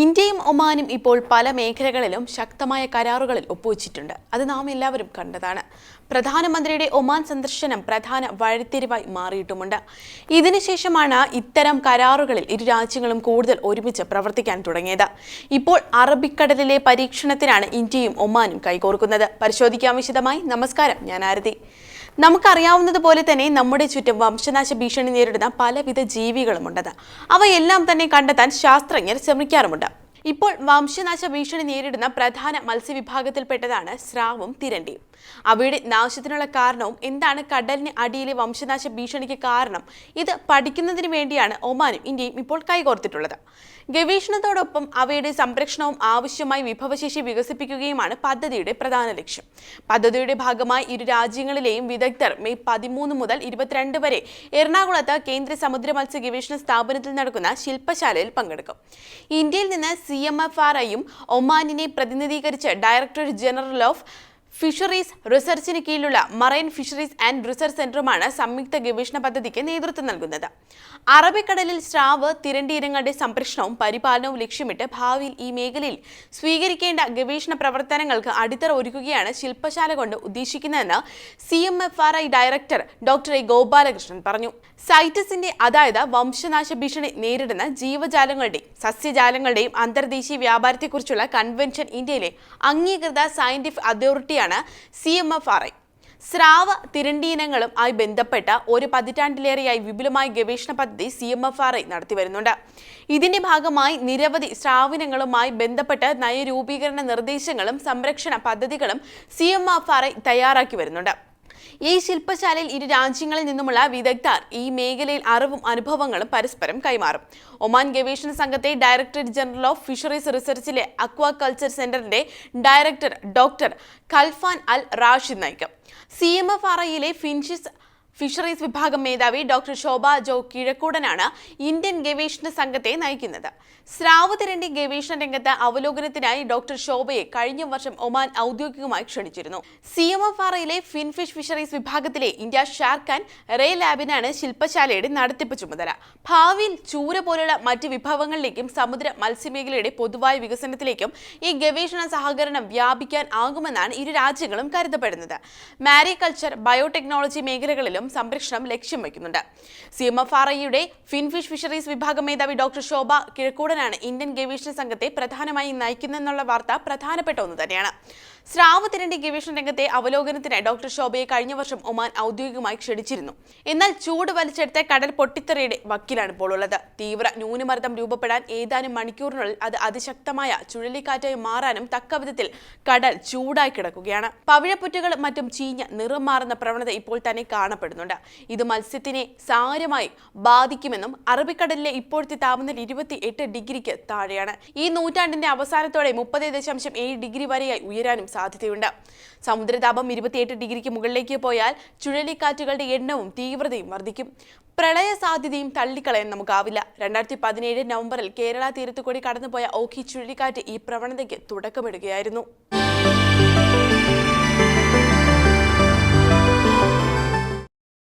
ഇന്ത്യയും ഒമാനും ഇപ്പോൾ പല മേഖലകളിലും ശക്തമായ കരാറുകളിൽ ഒപ്പുവച്ചിട്ടുണ്ട്. അത് നാം എല്ലാവരും കണ്ടതാണ്. പ്രധാനമന്ത്രിയുടെ ഒമാൻ സന്ദർശനം പ്രധാന വഴിത്തിരിവായി മാറിയിട്ടുമുണ്ട്. ഇതിനുശേഷമാണ് ഇത്തരം കരാറുകളിൽ ഇരു രാജ്യങ്ങളും കൂടുതൽ ഒരുമിച്ച് പ്രവർത്തിക്കാൻ തുടങ്ങിയത്. ഇപ്പോൾ അറബിക്കടലിലെ പരീക്ഷണത്തിനാണ് ഇന്ത്യയും ഒമാനും കൈകോർക്കുന്നത്. പരിശോധിക്കാം വിശദമായി. നമസ്കാരം ഞാൻ ആരതി. നമുക്കറിയാവുന്നതുപോലെ തന്നെ നമ്മുടെ ചുറ്റും വംശനാശ ഭീഷണി നേരിടുന്ന പലവിധ ജീവികളുമുണ്ടത് അവയെല്ലാം തന്നെ കണ്ടെത്താൻ ശാസ്ത്രജ്ഞർ ശ്രമിക്കാറുമുണ്ട്. ഇപ്പോൾ വംശനാശ ഭീഷണി നേരിടുന്ന പ്രധാന മത്സ്യവിഭാഗത്തിൽപ്പെട്ടതാണ് സ്രാവും തിരണ്ടിയും. അവയുടെ നാശത്തിനുള്ള കാരണവും എന്താണ് കടലിന് അടിയിലെ വംശനാശ ഭീഷണിക്ക് കാരണം? ഇത് പഠിക്കുന്നതിന് വേണ്ടിയാണ് ഒമാനും ഇന്ത്യയും ഇപ്പോൾ കൈകോർത്തിട്ടുള്ളത്. ഗവേഷണത്തോടൊപ്പം അവയുടെ സംരക്ഷണവും ആവശ്യമായി വിഭവശേഷി വികസിപ്പിക്കുകയുമാണ് പദ്ധതിയുടെ പ്രധാന ലക്ഷ്യം. പദ്ധതിയുടെ ഭാഗമായി ഇരു രാജ്യങ്ങളിലെയും വിദഗ്ധർ മെയ് പതിമൂന്ന് മുതൽ ഇരുപത്തിരണ്ട് വരെ എറണാകുളത്ത് കേന്ദ്ര സമുദ്ര മത്സ്യ ഗവേഷണ സ്ഥാപനത്തിൽ നടക്കുന്ന ശില്പശാലയിൽ പങ്കെടുക്കും. ഇന്ത്യയിൽ നിന്ന് സി എം എഫ് ആർ ഐയും ഒമാനിനെ പ്രതിനിധീകരിച്ച് ഡയറക്ടർ ജനറൽ ഓഫ് ഫിഷറീസ് റിസർച്ചിന് കീഴിലുള്ള മറൈൻ ഫിഷറീസ് ആൻഡ് റിസർച്ച് സെന്ററുമാണ് സംയുക്ത ഗവേഷണ പദ്ധതിക്ക് നേതൃത്വം നൽകുന്നത്. അറബിക്കടലിൽ സ്രാവ് തിരണ്ടീരങ്ങളുടെ സംരക്ഷണവും പരിപാലനവും ലക്ഷ്യമിട്ട് ഭാവിയിൽ ഈ മേഖലയിൽ സ്വീകരിക്കേണ്ട ഗവേഷണ പ്രവർത്തനങ്ങൾക്ക് അടിത്തറ ഒരുക്കുകയാണ് ശില്പശാല കൊണ്ട് ഉദ്ദേശിക്കുന്നതെന്ന് C M F R I director doctor A Gopalakrishnan പറഞ്ഞു. സൈറ്റസിന്റെ അതായത് വംശനാശ ഭീഷണി നേരിടുന്ന ജീവജാലങ്ങളുടെയും സസ്യജാലങ്ങളുടെയും അന്തർദേശീയ വ്യാപാരത്തെക്കുറിച്ചുള്ള കൺവെൻഷൻ ഇന്ത്യയിലെ അംഗീകൃത scientific അതോറിറ്റിയാണ് C M F R I സ്രാവ തിരണ്ടീനങ്ങളും ആയി ബന്ധപ്പെട്ട ഒരു പതിറ്റാണ്ടിലേറെയായി വിപുലമായ ഗവേഷണ പദ്ധതി C M F R I നടത്തി വരുന്നുണ്ട്. ഇതിന്റെ ഭാഗമായി നിരവധി സ്രാവിനങ്ങളുമായി ബന്ധപ്പെട്ട് നയരൂപീകരണ നിർദ്ദേശങ്ങളും സംരക്ഷണ പദ്ധതികളും C M F R I തയ്യാറാക്കി വരുന്നുണ്ട്. ഈ ശില്പശാലയിൽ ഇരു രാജ്യങ്ങളിൽ നിന്നുമുള്ള വിദഗ്ധർ ഈ മേഖലയിൽ അറിവും അനുഭവങ്ങളും പരസ്പരം കൈമാറും. ഒമാൻ ഗവേഷണ സംഘത്തെ ഡയറക്ടറേറ്റ് ജനറൽ ഓഫ് ഫിഷറീസ് റിസർച്ചിലെ അക്വാകൾച്ചർ സെന്ററിന്റെ director doctor Khalfan Al Rashid നയിക്കും. സി എം എഫ് ആർ ഐയിലെ ഫിൻഷിസ് ഫിഷറീസ് വിഭാഗം മേധാവി ഡോക്ടർ ശോഭ ജോ കിഴക്കൂടനാണ് ഇന്ത്യൻ ഗവേഷണ സംഘത്തെ നയിക്കുന്നത്. സ്രാവുതിരണ്ടി ഗവേഷണ രംഗത്ത് അവലോകനത്തിനായി ഡോക്ടർ ശോഭയെ കഴിഞ്ഞ വർഷം ഒമാൻ ഔദ്യോഗികമായി ക്ഷണിച്ചിരുന്നു. സി എം എഫ് ആറയിലെ ഫിൻഫിഷ് ഫിഷറീസ് വിഭാഗത്തിലെ ഇന്ത്യ ആൻഡ് റേ ലാബിനാണ് ശില്പശാലയുടെ നടത്തിപ്പ് ചുമതല. ഭാവിയിൽ ചൂര പോലുള്ള മറ്റ് വിഭവങ്ങളിലേക്കും സമുദ്ര മത്സ്യമേഖലയുടെ പൊതുവായ വികസനത്തിലേക്കും ഈ ഗവേഷണ സഹകരണം വ്യാപിക്കാൻ ആകുമെന്നാണ് ഇരു രാജ്യങ്ങളും കരുതപ്പെടുന്നത്. മാരികൾച്ചർ ബയോടെക്നോളജി മേഖലകളിലും സംരക്ഷണം ലക്ഷ്യം വയ്ക്കുന്നുണ്ട്. സി എം എഫ് ആർ ഐയുടെ ഫിൻഫിഷ് ഫിഷറീസ് വിഭാഗം മേധാവി ഡോക്ടർ ശോഭ കിഴക്കൂടനാണ് ഇന്ത്യൻ ഗവേഷണ സംഘത്തെ പ്രധാനമായും നയിക്കുന്നതെന്നുള്ള വാർത്ത പ്രധാനപ്പെട്ട ഒന്ന് തന്നെയാണ്. സ്രാവ് തിരണ്ടി ഗവേഷണ രംഗത്തെ അവലോകനത്തിന് ഡോക്ടർ ശോഭയെ കഴിഞ്ഞ വർഷം ഒമാൻ ഔദ്യോഗികമായി ക്ഷണിച്ചിരുന്നു. എന്നാൽ ചൂട് വലിച്ചെടുത്ത കടൽ പൊട്ടിത്തെറിയുടെ വക്കിലാണ് ഇപ്പോൾ ഉള്ളത്. തീവ്ര ന്യൂനമർദ്ദം രൂപപ്പെടാൻ ഏതാനും മണിക്കൂറിനുള്ളിൽ അത് അതിശക്തമായ ചുഴലിക്കാറ്റായി മാറാനും തക്കവിധത്തിൽ കടൽ ചൂടായി കിടക്കുകയാണ്. പവിഴപ്പുറ്റുകൾ മറ്റും ചീഞ്ഞ നിറം മാറുന്ന പ്രവണത ഇപ്പോൾ തന്നെ കാണപ്പെടുന്നുണ്ട്. ഇത് മത്സ്യത്തിനെ സാരമായി ബാധിക്കുമെന്നും അറബിക്കടലിലെ ഇപ്പോഴത്തെ താപനില ഇരുപത്തി എട്ട് ഡിഗ്രിക്ക് താഴെയാണ്. ഈ നൂറ്റാണ്ടിന്റെ അവസാനത്തോടെ മുപ്പത് ദശാംശം ഏഴ് ഡിഗ്രി വരെയായി ഉയരാനും സാധ്യതയുണ്ട്. സമുദ്രതാപം ഇരുപത്തിയെട്ട് ഡിഗ്രിക്ക് മുകളിലേക്ക് പോയാൽ ചുഴലിക്കാറ്റുകളുടെ എണ്ണവും തീവ്രതയും വർദ്ധിക്കും. പ്രളയ സാധ്യതയും തള്ളിക്കളയാൻ നമുക്കാവില്ല. രണ്ടായിരത്തി പതിനേഴ് നവംബറിൽ കേരള തീരത്തുകൂടി കടന്നുപോയ ഓഖി ചുഴലിക്കാറ്റ് ഈ പ്രവണതയ്ക്ക് തുടക്കമിടുകയായിരുന്നു.